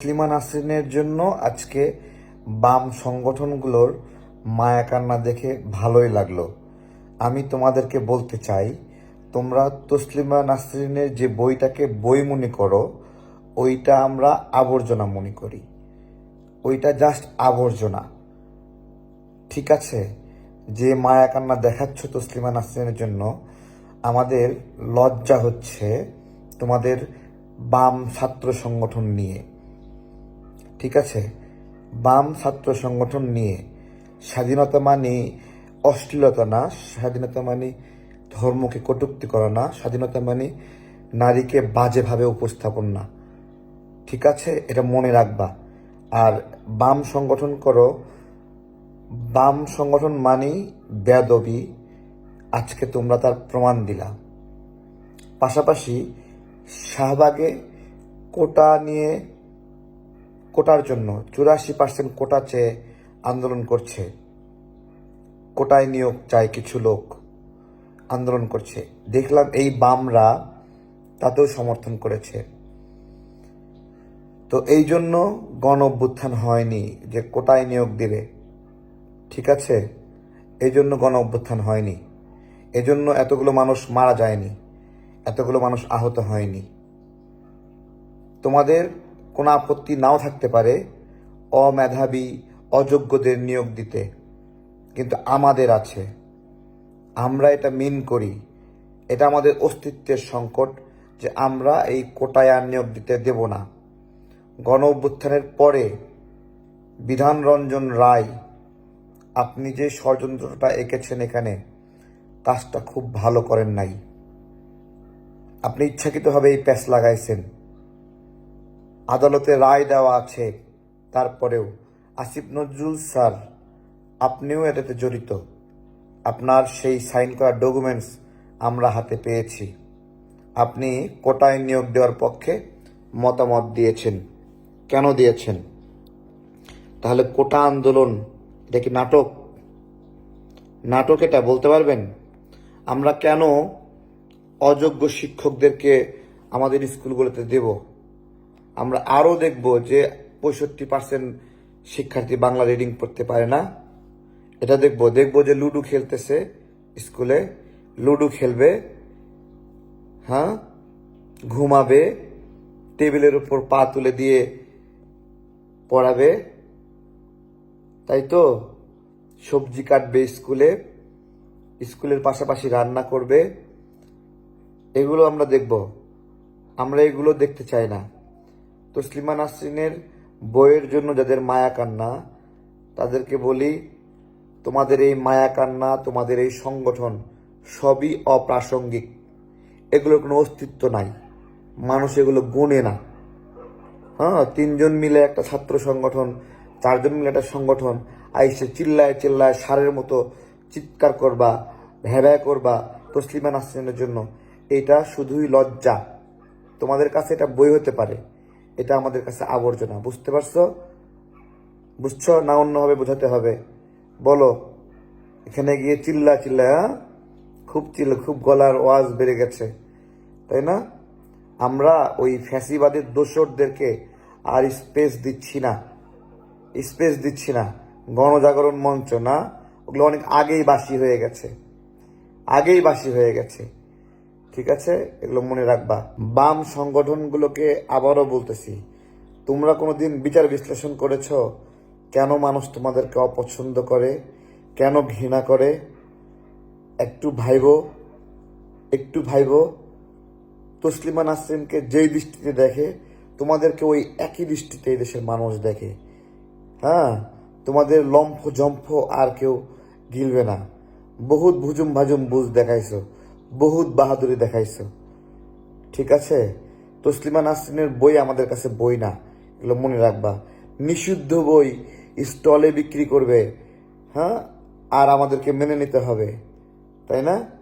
তসলিমা নাসরিনের জন্য আজকে বাম সংগঠনগুলোর মায়া কান্না দেখে ভালোই লাগল। আমি তোমাদেরকে বলতে চাই, তোমরা তসলিমা নাসরিনের যে বইটাকে বই মনে করো, ওইটা আমরা আবর্জনা মনে করি। ওইটা জাস্ট আবর্জনা। ঠিক আছে? যে মায়া কান্না দেখাচ্ছ তসলিমা নাসরিনের জন্য, আমাদের লজ্জা হচ্ছে তোমাদের বাম ছাত্র সংগঠন নিয়ে। ঠিক আছে? বাম ছাত্র সংগঠন নিয়ে। স্বাধীনতা মানে অশ্লীলতা না, স্বাধীনতা মানে ধর্মকে কটুক্তি করা না, স্বাধীনতা মানে নারীকে বাজেভাবে উপস্থাপন না। ঠিক আছে? এটা মনে রাখবা। আর বাম সংগঠন করো। বাম সংগঠন মানেই বেদবি আজকে তোমরা তার প্রমাণ দিলা। পাশাপাশি শাহবাগে কোটা নিয়ে কোটার জন্য চুরাশি পার্সেন্ট কোটা চেয়ে আন্দোলন করছে। কোটায় নিয়োগ চায় কিছু লোক আন্দোলন করছে। দেখলাম এই বামরা তাতেও সমর্থন করেছে। তো এই জন্য গণ অভ্যুত্থান হয়নি যে কোটায় নিয়োগ দিবে ঠিক আছে? এই জন্য গণ অভ্যুত্থান হয়নি এজন্য এতগুলো মানুষ মারা যায়নি। এতগুলো মানুষ আহত হয়নি। তোমাদের কোনো আপত্তি নাও থাকতে পারে, অমেধাবী, অযোগ্যদের নিয়োগ দিতে। কিন্তু আমাদের আছে। আমরা এটা মিন করি। এটা আমাদের অস্তিত্বের সংকট যে আমরা এই কোটায় আর নিয়োগ দিতে দেব না। গণ অভ্যুত্থানের পরে বিধান রঞ্জন রায়, আপনি যে ষড়যন্ত্রটা এঁকেছেন এখানে, কাজটা খুব ভালো করেন নাই। আপনি ইচ্ছাকৃতভাবে এই প্যাচ লাগাইছেন। আদালতে রায় দেওয়া আছে। তারপরেও আসিফ নজরুল স্যার, আপনিও এটাতে জড়িত। আপনার সেই সাইন করা ডকুমেন্টস আমরা হাতে পেয়েছি। আপনি কোটায় নিয়োগ দেওয়ার পক্ষে মতামত দিয়েছেন। কেন দিয়েছেন? তাহলে কোটা আন্দোলন, এটা কি নাটক? নাটক এটা, বলতে পারবেন? আমরা কেন অযোগ্য শিক্ষকদেরকে আমাদের স্কুলগুলোতে দেব? আমরা আরও দেখব যে পঁয়ষট্টি পার্সেন্ট শিক্ষার্থী বাংলা রিডিং পড়তে পারে না। এটা দেখব দেখব যে লুডো খেলতেছে স্কুলে। লুডো খেলবে হ্যাঁ? ঘুমাবে, টেবিলের উপর পা তুলে দিয়ে পড়াবে। তাই তো? সবজি কাটবে স্কুলে, স্কুলের পাশাপাশি রান্না করবে। এগুলো আমরা দেখব। আমরা এগুলো দেখতে চাই না। তসলিমা নাসরিনের বইয়ের জন্য যাদের মায়া কান্না, তাদেরকে বলি, তোমাদের এই মায়া কান্না, তোমাদের এই সংগঠন সবই অপ্রাসঙ্গিক। এগুলোর কোনো অস্তিত্ব নাই। মানুষ এগুলো গুনে না। হ্যাঁ তিনজন মিলে একটা ছাত্র সংগঠন, চারজন মিলে একটা সংগঠন, আইসে চিল্লায় চিল্লায় সারের মতো চিৎকার করবা ভ্যাভ্যা করবা তসলিমা নাসরিনের জন্য। এটা শুধুই লজ্জা। তোমাদের কাছে এটা বই হতে পারে। এটা আমাদের কাছে আবর্জনা, বুঝতে পারছ? বুঝছ? না অন্যভাবে বোঝাতে হবে। বলো, এখানে গিয়ে চিল্লা চিল্লা হ্যাঁ? খুব চিল্লা খুব গলার ওয়াজ বেড়ে গেছে, তাই না? আমরা ওই ফ্যাসিবাদের দোসরদেরকে আর স্পেস দিচ্ছি না, স্পেস দিচ্ছি না। গণজাগরণ মঞ্চ, না? ওগুলো অনেক আগেই বাসি হয়ে গেছে, আগেই বাসি হয়ে গেছে। ঠিক আছে? এগুলো মনে রাখবা। বাম সংগঠনগুলোকে আবারও বলতেছি, তোমরা কোনোদিন বিচার বিশ্লেষণ করেছ কেন মানুষ তোমাদেরকে অপছন্দ করে, কেন ঘৃণা করে? একটু ভাইবো একটু ভাইবো। তসলিমা নাসরিনকে যেই দৃষ্টিতে দেখে, তোমাদেরকে ওই একই দৃষ্টিতে এই দেশের মানুষ দেখে। হ্যাঁ তোমাদের লম্ফ জম্ফ আর কেউ গিলবে না। বহুত ভুজুম ভাজুম বুঝ দেখাইছো। বহুত বাহাদুরি দেখাইছো। ঠিক আছে? তসলিমা নাসরিনের বই আমাদের কাছে বই না, এগুলো মনে রাখবা। নিষিদ্ধ বই স্টলে বিক্রি করবে হ্যাঁ? আর আমাদেরকে মেনে নিতে হবে, তাই না?